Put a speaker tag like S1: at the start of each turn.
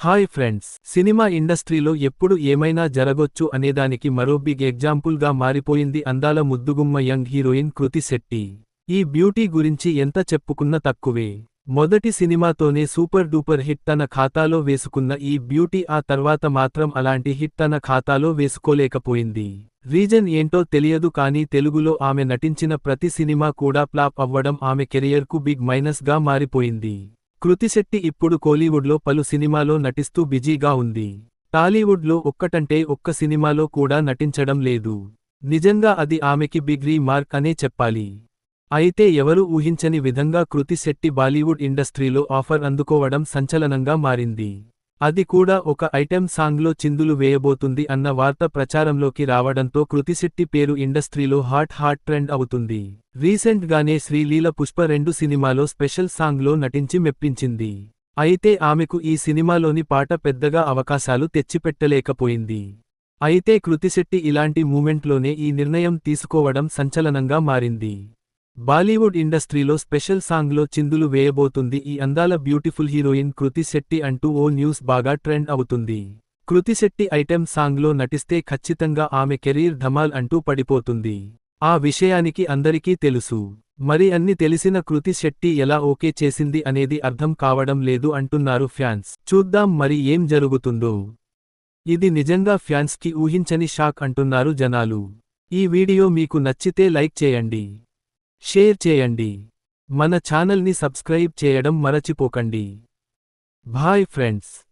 S1: Hi friends cinema ఇండస్ట్రీలో ఎప్పుడు ఏమైనా జరగొచ్చు అనేదానికి మరో బిగ్ ఎగ్జాంపుల్గా మారిపోయింది అందాల ముద్దుగుమ్మ యంగ్ హీరోయిన్ కృతి శెట్టి. ఈ బ్యూటీ గురించి ఎంత చెప్పుకున్న తక్కువే. మొదటి సినిమాతోనే సూపర్ డూపర్ హిట్ తన ఖాతాలో వేసుకున్న ఈ బ్యూటీ ఆ తర్వాత మాత్రం అలాంటి హిట్ తన ఖాతాలో వేసుకోలేకపోయింది. రీజన్ ఏంటో తెలియదు కానీ తెలుగులో ఆమె నటించిన ప్రతి సినిమా కూడా ప్లాప్ అవ్వడం ఆమె కెరియర్కు బిగ్ మైనస్గా మారిపోయింది. కృతిశెట్టి ఇప్పుడు కోలీవుడ్లో పలు సినిమాలో నటిస్తూ బిజీగా ఉంది. టాలీవుడ్లో ఒక్కటంటే ఒక్క సినిమాలో కూడా నటించడం లేదు. నిజంగా అది ఆమెకి బిగ్రీ మార్క్ అనే చెప్పాలి. అయితే ఎవరూ ఊహించని విధంగా కృతిశెట్టి బాలీవుడ్ ఇండస్ట్రీలో ఆఫర్ అందుకోవడం సంచలనంగా మారింది. అది కూడా ఒక ఐటెం సాంగ్లో చిందులు వేయబోతుంది అన్న వార్త ప్రచారంలోకి రావడంతో కృతిశెట్టి పేరు ఇండస్ట్రీలో హాట్ హాట్ ట్రెండ్ అవుతుంది. రీసెంట్ గానే శ్రీలీల పుష్ప రెండు సినిమాలో స్పెషల్ సాంగ్లో నటించి మెప్పించింది. అయితే ఆమెకు ఈ సినిమాలోని పాట పెద్దగా అవకాశాలు తెచ్చిపెట్టలేకపోయింది. అయితే కృతిశెట్టి ఇలాంటి మూమెంట్లోనే ఈ నిర్ణయం తీసుకోవడం సంచలనంగా మారింది. బాలీవుడ్ ఇండస్ట్రీలో స్పెషల్ సాంగ్లో చిందులు వేయబోతుంది. ఈ అందాల బ్యూటిఫుల్ హీరోయిన్ కృతి శెట్టి అంటూ ఓ న్యూస్ బాగా ట్రెండ్ అవుతుంది. కృతి శెట్టి ఐటెం సాంగ్లో నటిస్తే ఖచ్చితంగా ఆమె కెరీర్ ధమాల్ అంటూ పడిపోతుంది. ఆ విషయానికి అందరికీ తెలుసు. మరి అన్ని తెలిసిన కృతి శెట్టి ఎలా ఓకే చేసింది అనేది అర్థం కావడం లేదు అంటున్నారు ఫ్యాన్స్. చూద్దాం మరి ఏం జరుగుతుందో. ఇది నిజంగా ఫ్యాన్స్కి ఊహించని షాక్ అంటున్నారు జనాలు. ఈ వీడియో మీకు నచ్చితే లైక్ చేయండి. షేర్ చేయండి. మన ఛానల్ని సబ్స్క్రైబ్ చేయడం మరచిపోకండి. Bye friends.